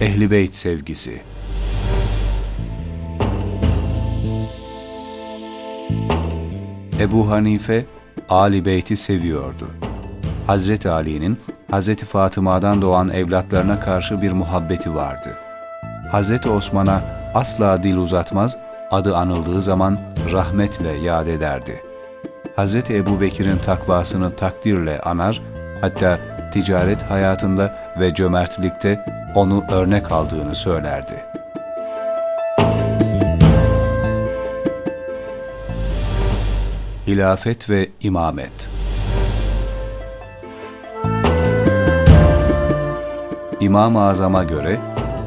Ehli Beyt sevgisi Ebu Hanife, Ali Beyt'i seviyordu. Hazreti Ali'nin Hazreti Fatıma'dan doğan evlatlarına karşı bir muhabbeti vardı. Hazreti Osman'a asla dil uzatmaz, adı anıldığı zaman rahmetle yad ederdi. Hazreti Ebu Bekir'in takvasını takdirle anar, hatta ticaret hayatında ve cömertlikte onu örnek aldığını söylerdi. Hilafet ve İmamet İmam-ı Azam'a göre,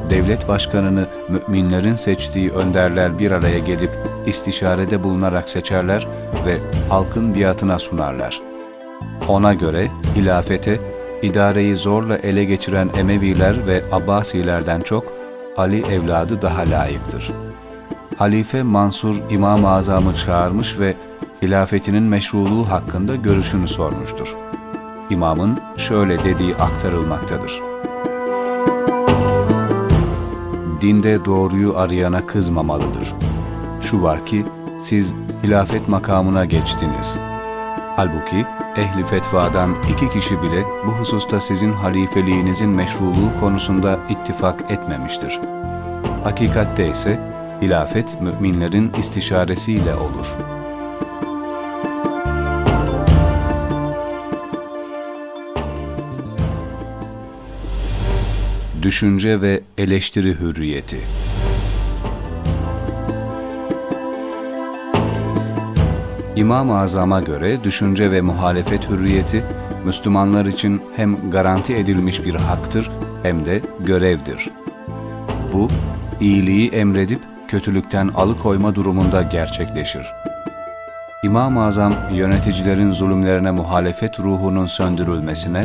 devlet başkanını müminlerin seçtiği önderler bir araya gelip istişarede bulunarak seçerler ve halkın biatına sunarlar. Ona göre hilafete, idareyi zorla ele geçiren Emeviler ve Abbasilerden çok Ali evladı daha layıktır. Halife Mansur İmam-ı Azam'ı çağırmış ve hilafetinin meşruluğu hakkında görüşünü sormuştur. İmamın şöyle dediği aktarılmaktadır. Dinde doğruyu arayana kızmamalıdır. Şu var ki siz hilafet makamına geçtiniz. Halbuki ehli fetvadan iki kişi bile bu hususta sizin halifeliğinizin meşruluğu konusunda ittifak etmemiştir. Hakikatte ise hilafet müminlerin istişaresiyle olur. Düşünce ve eleştiri hürriyeti İmam-ı Azam'a göre düşünce ve muhalefet hürriyeti, Müslümanlar için hem garanti edilmiş bir haktır hem de görevdir. Bu, iyiliği emredip kötülükten alıkoyma durumunda gerçekleşir. İmam-ı Azam yöneticilerin zulümlerine muhalefet ruhunun söndürülmesine,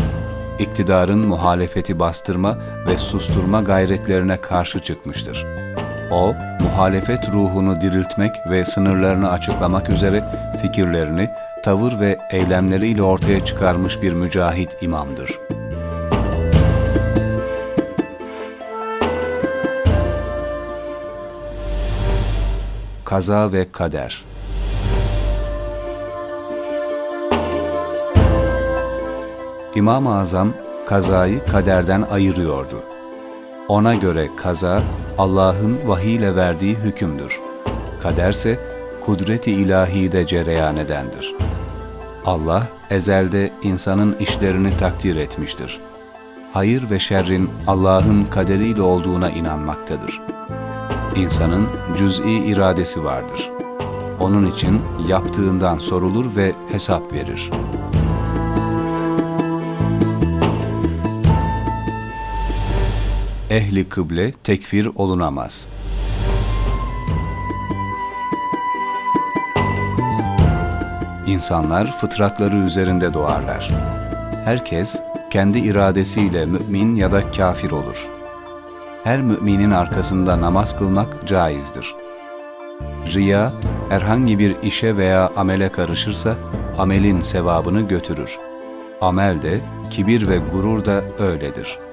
iktidarın muhalefeti bastırma ve susturma gayretlerine karşı çıkmıştır. O, muhalefet ruhunu diriltmek ve sınırlarını açıklamak üzere fikirlerini, tavır ve eylemleriyle ortaya çıkarmış bir mücahit imamdır. Kaza ve Kader İmam-ı Azam kazayı kaderden ayırıyordu. Ona göre kaza Allah'ın vahiyle verdiği hükümdür. Kaderse kudret-i ilahide cereyan edendir. Allah ezelde insanın işlerini takdir etmiştir. Hayır ve şerrin Allah'ın kaderiyle olduğuna inanmaktadır. İnsanın cüz'i iradesi vardır. Onun için yaptığından sorulur ve hesap verir.'' Ehli kıble tekfir olunamaz. İnsanlar fıtratları üzerinde doğarlar. Herkes kendi iradesiyle mümin ya da kafir olur. Her müminin arkasında namaz kılmak caizdir. Riya, herhangi bir işe veya amele karışırsa amelin sevabını götürür. Amel de, kibir ve gurur da öyledir.''